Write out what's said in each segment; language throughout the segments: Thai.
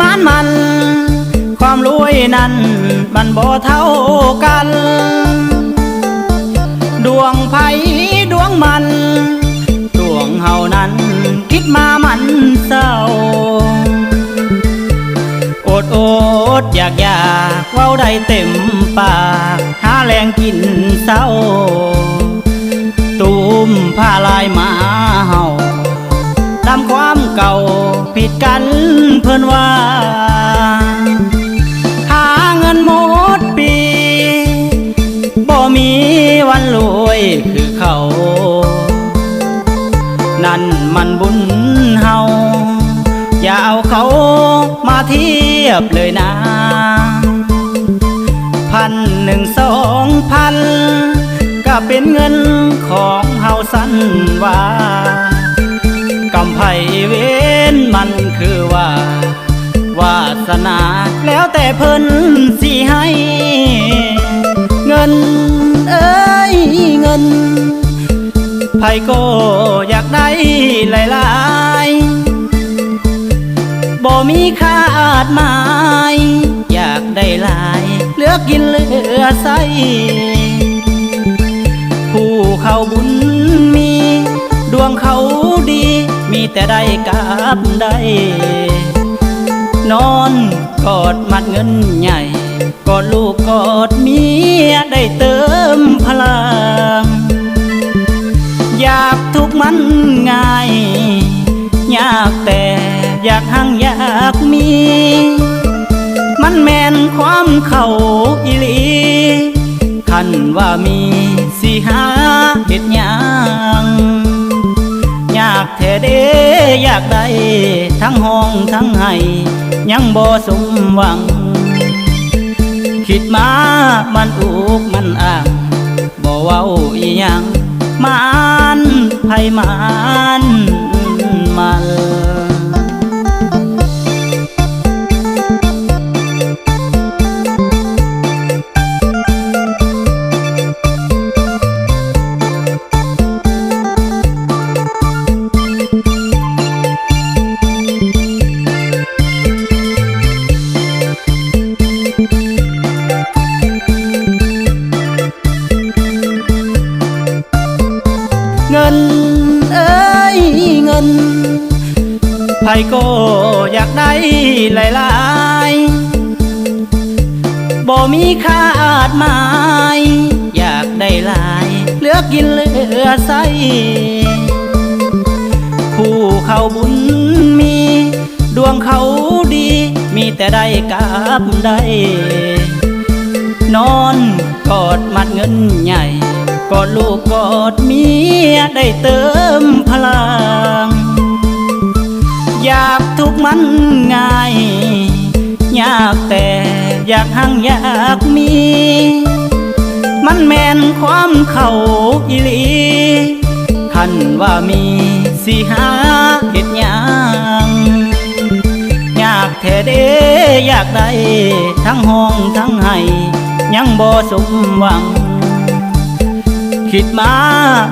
มันมัน ความรวยนั้นมันบ่เท่ากัน ดวงไผดวงมัน ดวงเฮานั้นคิดมามันเศร้า อดอดอยากอยากเว้าได้เต็มปาก หาแรงกินเศร้า ตูมผ้าลายมาเฮา เพื่นว่า หาเงินหมดปี บ่มีวันรวยคือเขา นั่นมันบุญเฮา อย่าเอาเขามาเทียบเลยนะ พันหนึ่งสองพัน ก็เป็นเงินของเฮาสั้นว่า กำไพเว้นมันคือว่าวาสนาแล้วแต่เพิ่นสิให้ เงินเอ้ยเงินไผก็อยากได้หลายๆบ่มีขาอาดหมาย อยากได้หลาย เลือกกินเหลือใสผู้เขาบุญมี ดวงเขา มีแต่ได้กับได้ นอนกอดมัดเงินใหญ่ กอดลูกกอดเมียได้เติมพลัง อยากทุกมันง่ายอยากแต่อยากหังอยากมี มันแมนความเข่าอีหลี คันว่ามีสิหา อยากได้ทั้งห้องทั้งให้ยังบ่สมหวัง คิดมามันอุกมันอ่างบ่เว้าอีหยังมานไผมานมัน เอ้ยเงินไผก็อยากได้หลายๆบ่มีขาดหมาย อยากได้หลาย เหลือกินเหลือใส่ผู้เขาบุญมี ดวงเขาดี มีแต่ได้กับได้ นอนกอดมัดเงินใหญ่ กอดลูกกอดเมียได้เติมพลัง อยากทุกมันง่ายอยากแต่อยากหังอยากมี มันแมนความเข่าอีหลีคันว่ามีสิหาเห็ดยังอยากแท้เด้อยากได้ทั้งห้องทั้งให้ยังบ่สมหวัง คิดมา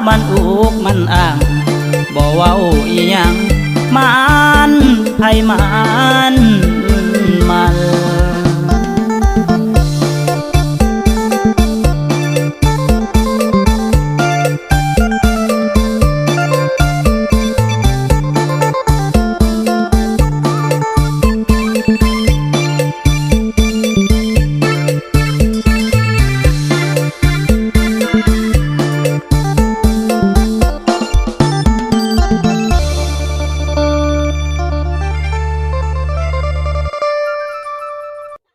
มันอุกมันอ่างบ่เว้าอีหยังมานไผมาน